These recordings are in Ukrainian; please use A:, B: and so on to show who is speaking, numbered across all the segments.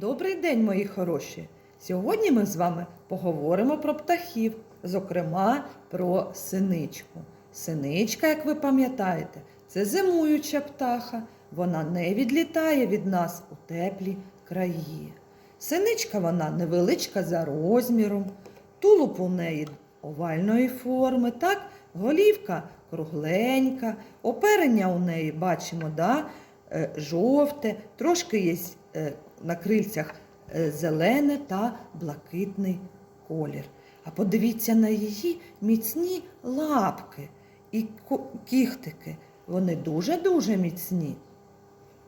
A: Добрий день, мої хороші! Сьогодні ми з вами поговоримо про птахів, зокрема про синичку. Синичка, як ви пам'ятаєте, це зимуюча птаха. Вона не відлітає від нас у теплі краї. Синичка вона невеличка за розміром, тулуб у неї овальної форми, так? голівка кругленька, оперення у неї бачимо, да? е, жовте, трошки є на крильцях е, зелене та блакитний колір. А подивіться на її міцні лапки і кіхтики. Вони дуже-дуже міцні.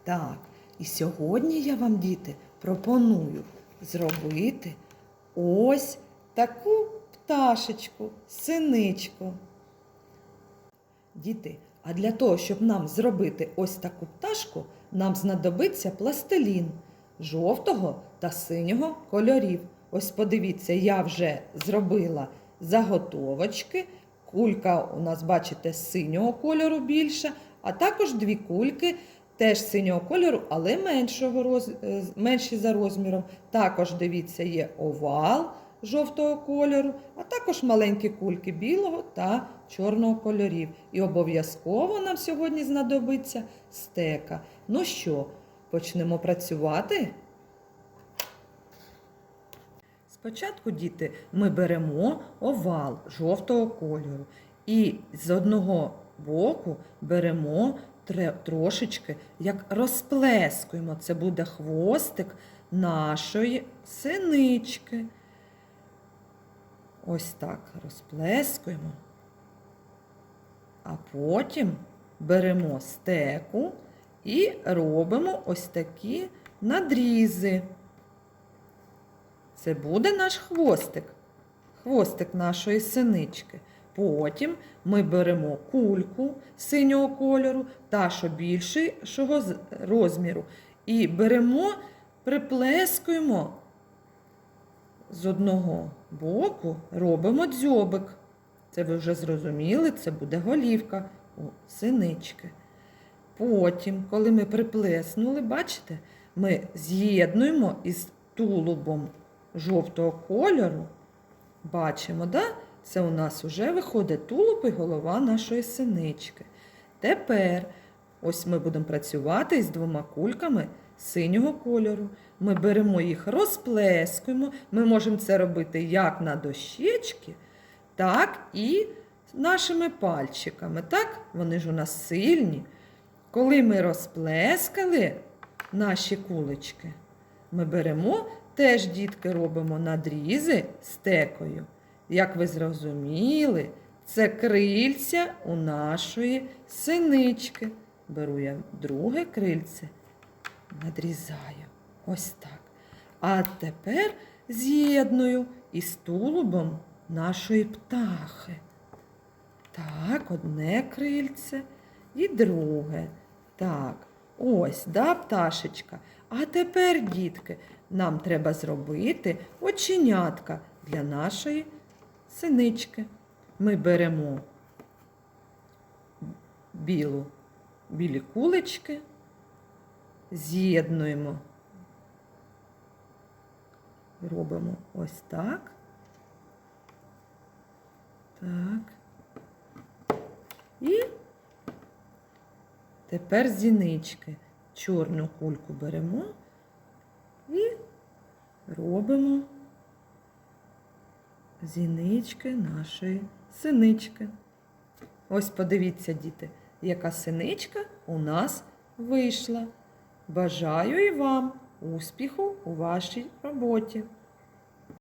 A: Так, і сьогодні я вам, діти, пропоную зробити ось таку пташечку, синичку. Діти, а для того, щоб нам зробити ось таку пташку, нам знадобиться пластилін жовтого та синього кольорів. Ось подивіться, я вже зробила заготовочки. Кулька у нас, бачите, синього кольору більша, а також дві кульки теж синього кольору, але меншого е, менші за розміром. Також, дивіться, є овал жовтого кольору, а також маленькі кульки білого та чорного кольорів. І обов'язково нам сьогодні знадобиться стека. Ну що, почнемо працювати? Спочатку, діти, ми беремо овал жовтого кольору і з одного боку беремо трошечки, як розплескуємо. Це буде хвостик нашої синички. Ось так розплескуємо. А потім беремо стеку і робимо ось такі надрізи. Це буде наш хвостик, хвостик нашої синички. Потім ми беремо кульку синього кольору та що більшого розміру. І беремо, приплескуємо з одного боку, робимо дзьобик. Це ви вже зрозуміли, це буде голівка у синички. Потім, коли ми приплеснули, бачите, ми з'єднуємо із тулубом жовтого кольору. Бачимо, да? це у нас вже виходить тулуб і голова нашої синички. Тепер ось ми будемо працювати з двома кульками синього кольору. Ми беремо їх, розплескуємо. Ми можемо це робити як на дощечки, так і нашими пальчиками. Так? Вони ж у нас сильні. Коли ми розплескали наші кулечки, ми беремо, теж дітки робимо надрізи стекою. Як ви зрозуміли, це крильця у нашої синички. Беру я друге крильце, надрізаю. Ось так. А тепер з'єдную із тулубом нашої птахи. Так, одне крильце і друге. Так, ось, да, пташечка. А тепер, дітки, нам треба зробити оченятка для нашої синички. Ми беремо білу, білі кулечки, з'єднуємо, робимо ось так. Так. І тепер зінички. Чорну кульку беремо і робимо зінички нашої синички. Ось подивіться, діти, яка синичка у нас вийшла. Бажаю і вам успіху у вашій роботі.